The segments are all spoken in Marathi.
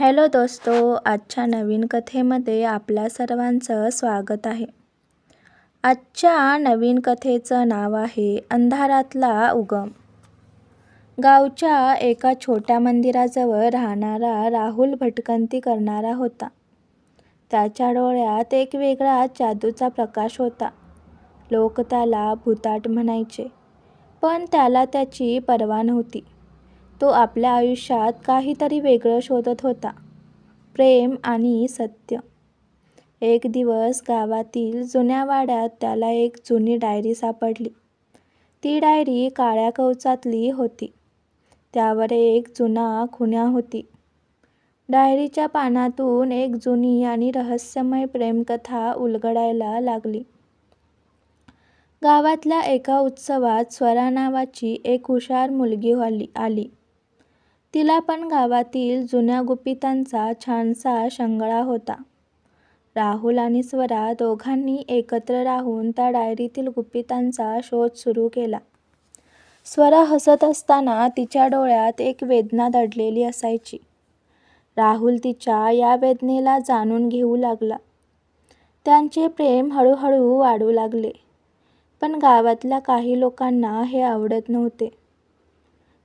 हॅलो दोस्तो आजच्या नवीन कथेमध्ये आपल्या सर्वांचं स्वागत आहे. आजच्या नवीन कथेचं नाव आहे अंधारातला उगम. गावच्या एका छोट्या मंदिराजवळ राहणारा राहुल भटकंती करणारा होता. त्याच्या डोळ्यात एक वेगळा जादूचा प्रकाश होता. लोक त्याला भुताट म्हणायचे पण त्याला त्याची पर्वा नव्हती. तो आपल्या आयुष्यात काहीतरी वेगळं शोधत होता. प्रेम आणि सत्य. एक दिवस गावातील जुन्या वाड्यात त्याला एक जुनी डायरी सापडली. ती डायरी काळ्या कवचातली होती. त्यावर एक जुना खुन्या होती. डायरीच्या पानातून एक जुनी आणि रहस्यमय प्रेमकथा उलगडायला लागली. गावातल्या एका उत्सवात स्वरा नावाची एक हुशार मुलगी आली आली. तिला पण गावातील जुन्या गुपितांचा छानसा शंगळा होता. राहुल आणि स्वरा दोघांनी एकत्र राहून त्या डायरीतील गुपितांचा शोध सुरू केला. स्वरा हसत असताना तिच्या डोळ्यात एक वेदना दडलेली असायची. राहुल तिच्या या वेदनेला जाणून घेऊ लागला. त्यांचे प्रेम हळूहळू वाढू लागले पण गावातल्या काही लोकांना हे आवडत नव्हते.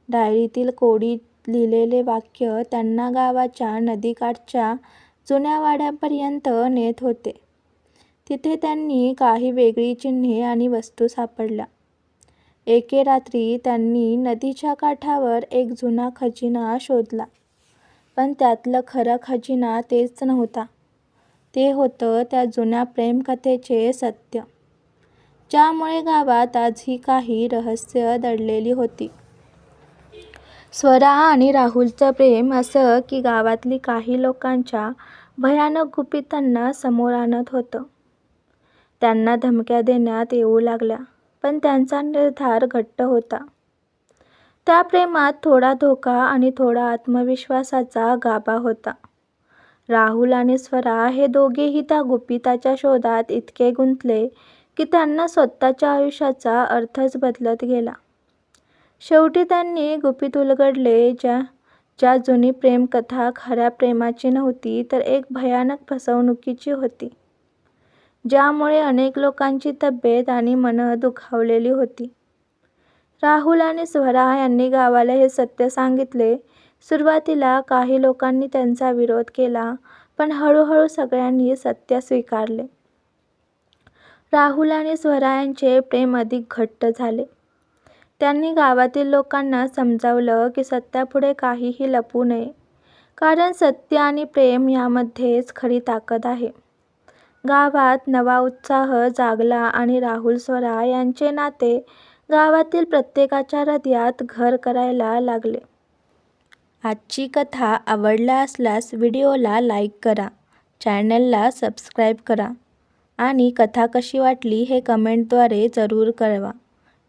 डायरीतील कोडी लिहिलेले वाक्य त्यांना गावाच्या नदीकाठच्या जुन्या वाड्यापर्यंत नेत होते. तिथे त्यांनी काही वेगळी चिन्हे आणि वस्तू सापडल्या. एके रात्री त्यांनी नदीच्या काठावर एक जुना खजिना शोधला. पण त्यातलं खरं खजिना तेच नव्हता. ते होतं त्या जुन्या प्रेमकथेचे सत्य. ज्यामुळे गावात आजही काही रहस्य दडलेली होती. स्वरा आणि राहुलचं प्रेम असं की गावातली काही लोकांच्या भयानक गुपितांना समोर आणत होतं. त्यांना धमक्या देण्यात येऊ लागल्या पण त्यांचा निर्धार घट्ट होता. त्या प्रेमात थोडा धोका आणि थोडा आत्मविश्वासाचा गाभा होता. राहुल आणि स्वरा हे दोघेही त्या गुपिताच्या शोधात इतके गुंतले की त्यांना स्वतःच्या आयुष्याचा अर्थच बदलत गेला. शेवटी त्यांनी गुपित उलगडले ज्या ज्या जुनी प्रेमकथा खऱ्या प्रेमाची नव्हती तर एक भयानक फसवणुकीची होती ज्यामुळे अनेक लोकांची तब्येत आणि मनं दुखावलेली होती. राहुल आणि स्वरा यांनी गावाला हे सत्य सांगितले. सुरुवातीला काही लोकांनी त्यांचा विरोध केला पण हळूहळू सगळ्यांनी सत्य स्वीकारले. राहुल आणि स्वरा यांचे प्रेम अधिक घट्ट झाले. त्यांनी गावातील लोकांना समजावलं की सत्यापुढे काहीही लपू नये. कारण सत्य आणि प्रेम यामध्येच खरी ताकद आहे. गावात नवा उत्साह जागला आणि राहुल स्वरा यांचे नाते गावातील प्रत्येकाच्या हृदयात घर करायला लागले. आजची कथा आवडला असल्यास व्हिडिओला लाईक करा चॅनलला सबस्क्राईब करा आणि कथा कशी वाटली हे कमेंटद्वारे जरूर कळवा.